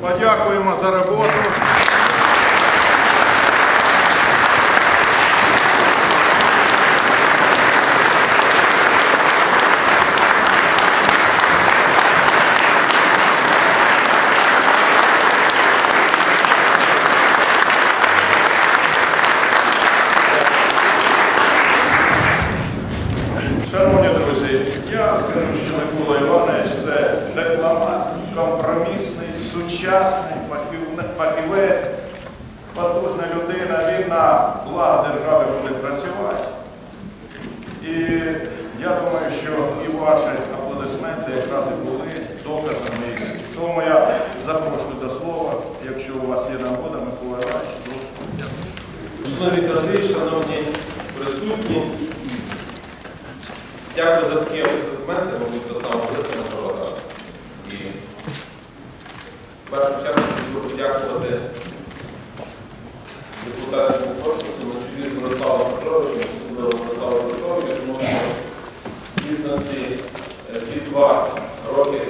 Подякуємо за роботу. Шановні друзі, я скажу, що Микола Іванович це декламат, компромісний, сучасний фахів- фахівець, потужна людина, він на благо держави буде працювати. І я думаю, що і ваші аплодисменти якраз і були доказами їх. Тому я запрошую до слова, якщо у вас є нагода, Микола Іванович, прошу. Шановні Віктор шановні присутні, дякую за такі аплодисменти, мабуть, до самого нагорода. І в першу чергу хотів подякувати депутатському корпусу на чолі з Мирославом Петровичем, особливо Мирославу Петровичу, тому що дійсності е, ці два роки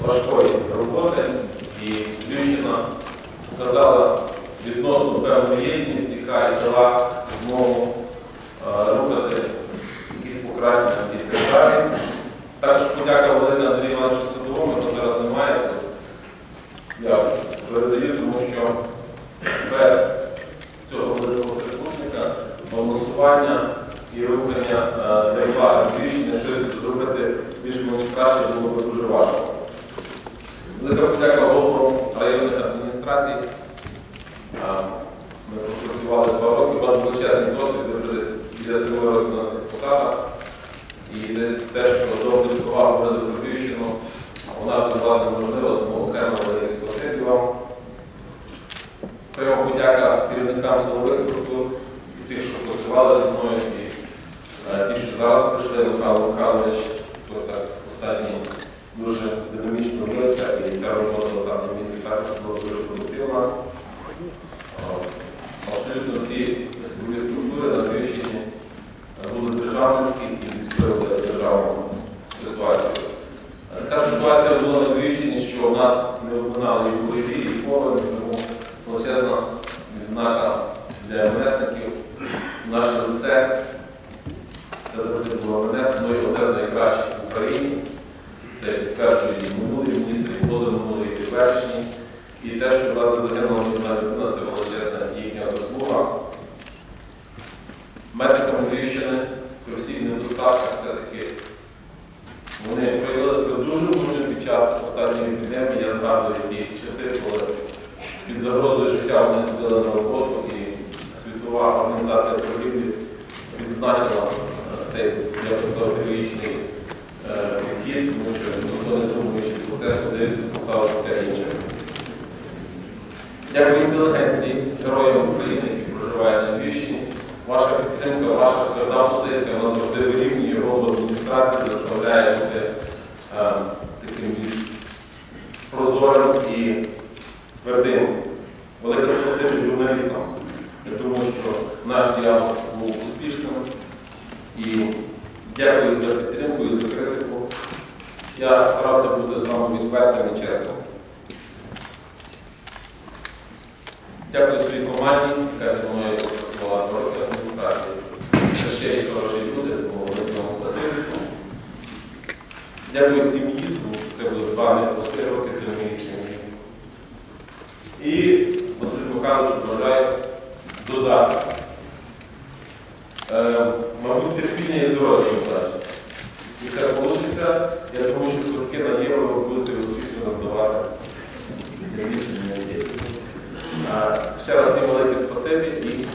важкої роботи і Львівщина показала відносно певну єдність, яка дала змогу е, рухати якісь покращення в цій державі. Також подяка велика Андрію Івановичу Садовому, якого зараз немає. Я передаю, тому що без цього великого прикутника голосування і рухання е, держави рішення щось зробити більш-менш краще було б дуже важко. Велика подяка головам районних адміністрацій. Ми працювали два роки, у вас величезний досвід, вже десь біля семи років на цих посадах. І десь те, що слова говорили про Львівщину, вона без вас неможлива, тому окремо велике спасибі вам. Окрема подяка керівникам силових структур, і тих, що працювали зі мною, і е, ті, прийшли, Михайло Михайлович, останній дуже динамічно бився, і ця робота останній місяць також була дуже продуктивна. Абсолютно всі силові структури на Львівщині були державницькі і відстоювали державну ситуацію. Така ситуація була на Львівщині, що в нас не виконали і бойові, і повені, тому величезна відзнака для МНСників. Наше лице це завжди було МНС, ми одне з найкращих в Україні. Це підтверджує і минулий міністр, і те, що влада загинула одна людина, це величезна їхня заслуга. Медиками Львівщини при всіх недостатках все-таки вони проявили себе дуже мужньо під час останньої епідемії. Я згадую ті часи, коли під загрозою життя вони ходили на роботу і Світова організація торгівлі відзначила е, цей я поставив е, тому що ніхто не думає, що це ходив, спасав життя інших. Дякую інтелігенції, героям України, які проживають на Львівщині. Ваша підтримка, ваша тверда позиція, вона завжди вирівнює роботу адміністрації, заставляє бути е, таким більш прозорим і твердим. Велике спасибі журналістам. Я думаю, що наш діалог був успішним. І дякую за підтримку і за критику. Я старався бути з вами відвертим і чесним. Дякую своїй команді, яка зі мною працювала на адміністрації. Це ще є хороші люди, тому велике вам спасибі. Дякую сім'ї, тому що це були два непрості роки для моєї сім'ї. І Василь Михайловичу бажаю додати. Е, мабуть, терпіння і здоров'я їм бажаю. І це вийде. Я думаю, що квитки на євро ви будете успішно роздавати. Я більше не надію. А, Ще раз всім велике спасибі і